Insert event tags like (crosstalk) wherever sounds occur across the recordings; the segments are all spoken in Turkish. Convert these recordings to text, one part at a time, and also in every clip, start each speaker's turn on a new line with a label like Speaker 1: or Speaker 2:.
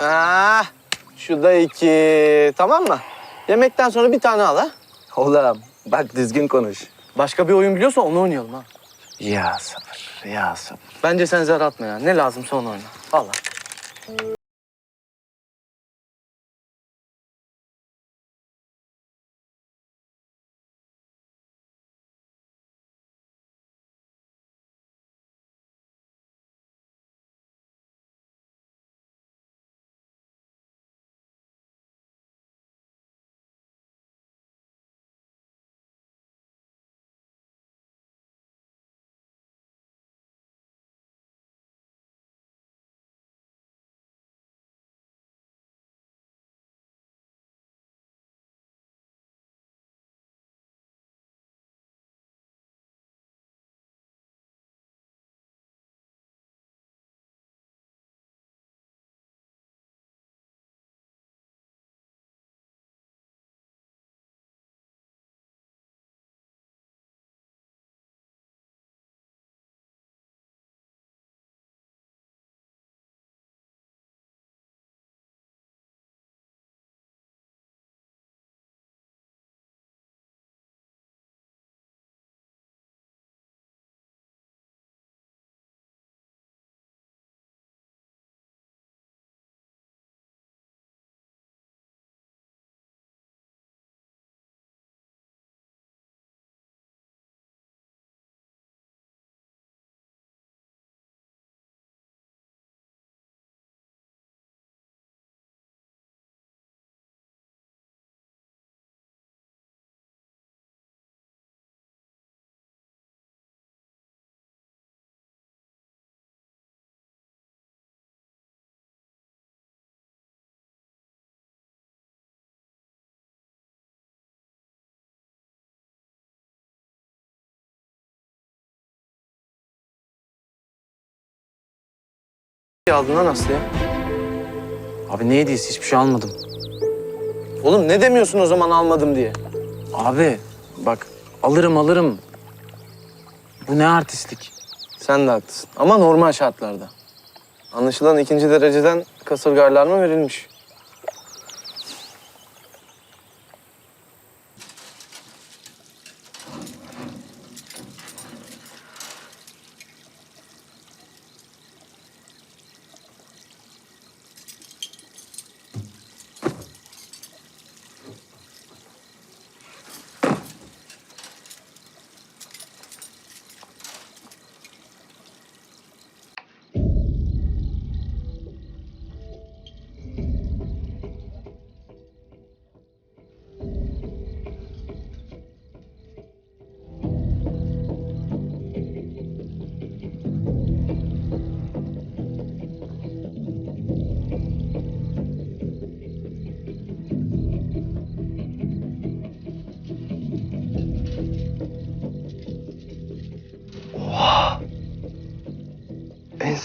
Speaker 1: Ah, şu da iki. Tamam mı? Yemekten sonra bir tane al ha.
Speaker 2: Oğlum bak düzgün konuş.
Speaker 1: Başka bir oyun biliyorsan onu oynayalım ha.
Speaker 2: Ya sabır, ya sabır.
Speaker 1: Bence sen zar atma ya. Ne lazımsa onu oyna. Valla. Aldın lan Aslı'ya?
Speaker 2: Abi ne hediyesi hiçbir şey almadım.
Speaker 1: Oğlum ne demiyorsun o zaman almadım diye?
Speaker 2: Abi bak alırım alırım. Bu ne artistlik.
Speaker 1: Sen de haklısın. Ama normal şartlarda. Anlaşılan ikinci dereceden kasırgarlar verilmiş?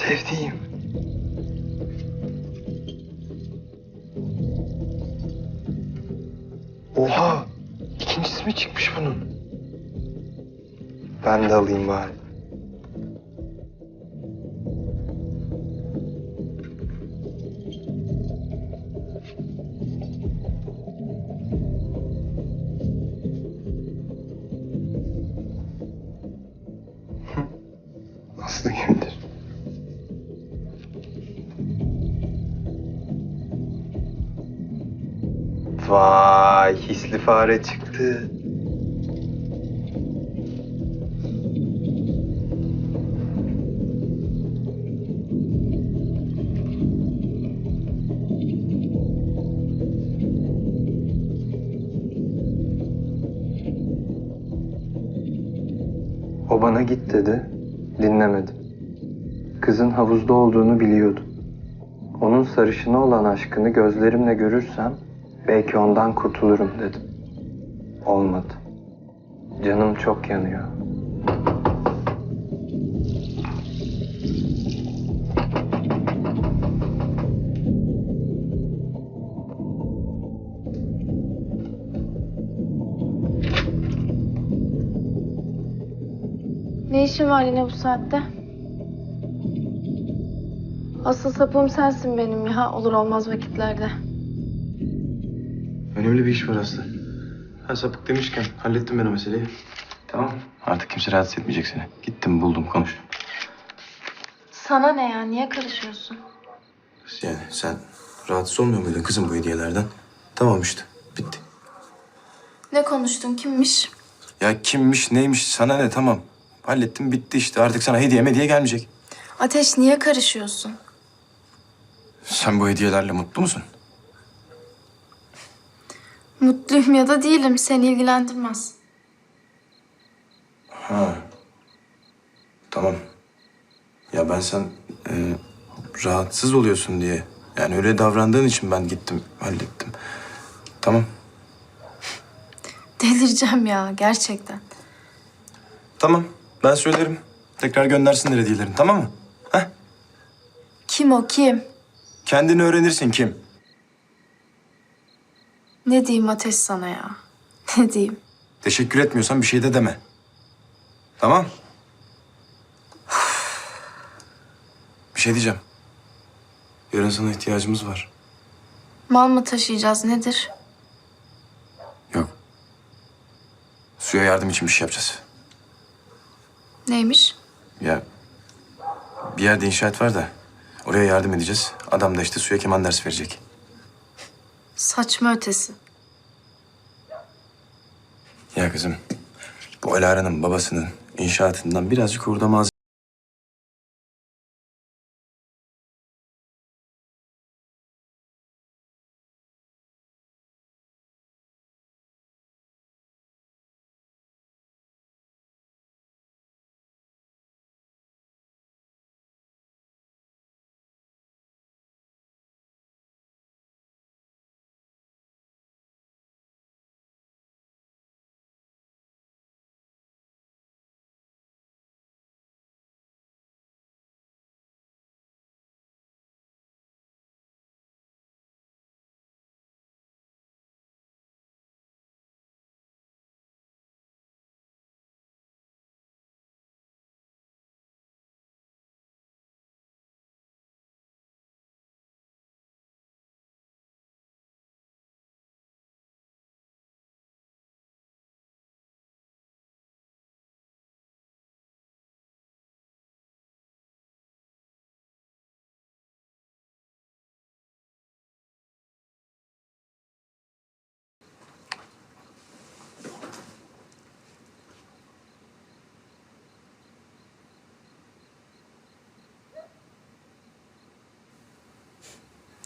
Speaker 3: Sevdiğim. Oha! İkincisi mi çıkmış bunun? Ben de alayım bari. Vay hisli fare çıktı. O bana git dedi. Dinlemedim. Kızın havuzda olduğunu biliyordum. Onun sarışına olan aşkını gözlerimle görürsem belki ondan kurtulurum dedim. Olmadı. Canım çok yanıyor.
Speaker 4: Ne işin var yine bu saatte? Asıl sapığım sensin benim ya olur olmaz vakitlerde.
Speaker 5: Önemli bir iş var Aslı. Ha sapık demişken hallettim ben o meseleyi. Tamam. Artık kimse rahatsız etmeyecek seni. Gittim buldum konuştum.
Speaker 4: Sana ne ya niye karışıyorsun?
Speaker 5: Yani sen rahatsız olmuyor muydun kızım bu hediyelerden? Tamam işte bitti.
Speaker 4: Ne konuştun kimmiş?
Speaker 5: Ya kimmiş neymiş sana ne tamam. Hallettim bitti işte artık sana hediye hediye gelmeyecek.
Speaker 4: Ateş niye karışıyorsun?
Speaker 5: Sen bu hediyelerle mutlu musun?
Speaker 4: Mutluyum ya da değilim seni ilgilendirmez.
Speaker 5: Ha. Tamam. Ya ben sen e, rahatsız oluyorsun diye. Yani öyle davrandığın için ben gittim hallettim. Tamam.
Speaker 4: Delireceğim ya gerçekten.
Speaker 5: Tamam. Ben söylerim. Tekrar göndersinler hediyelerini tamam mı? Heh.
Speaker 4: Kim o kim?
Speaker 5: Kendini öğrenirsin kim?
Speaker 4: Ne diyeyim Ateş sana ya? (laughs) Ne diyeyim?
Speaker 5: Teşekkür etmiyorsan bir şey de deme. Tamam? (sighs) bir şey diyeceğim. Yarın sana ihtiyacımız var.
Speaker 4: Mal mı taşıyacağız nedir?
Speaker 5: Yok. Suya yardım için bir şey yapacağız.
Speaker 4: Neymiş?
Speaker 5: Ya bir yerde inşaat var da oraya yardım edeceğiz. Adam da işte suya keman ders verecek.
Speaker 4: Saçma ötesi.
Speaker 5: Ya kızım bu Alara'nın babasının inşaatından birazcık orada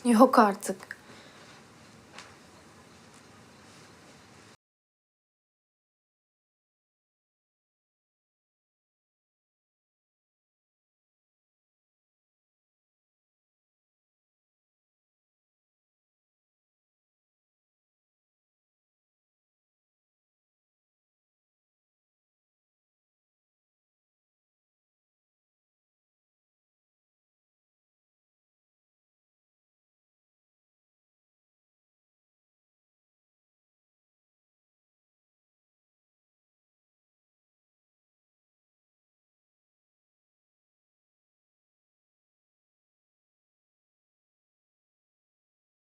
Speaker 4: Yok artık.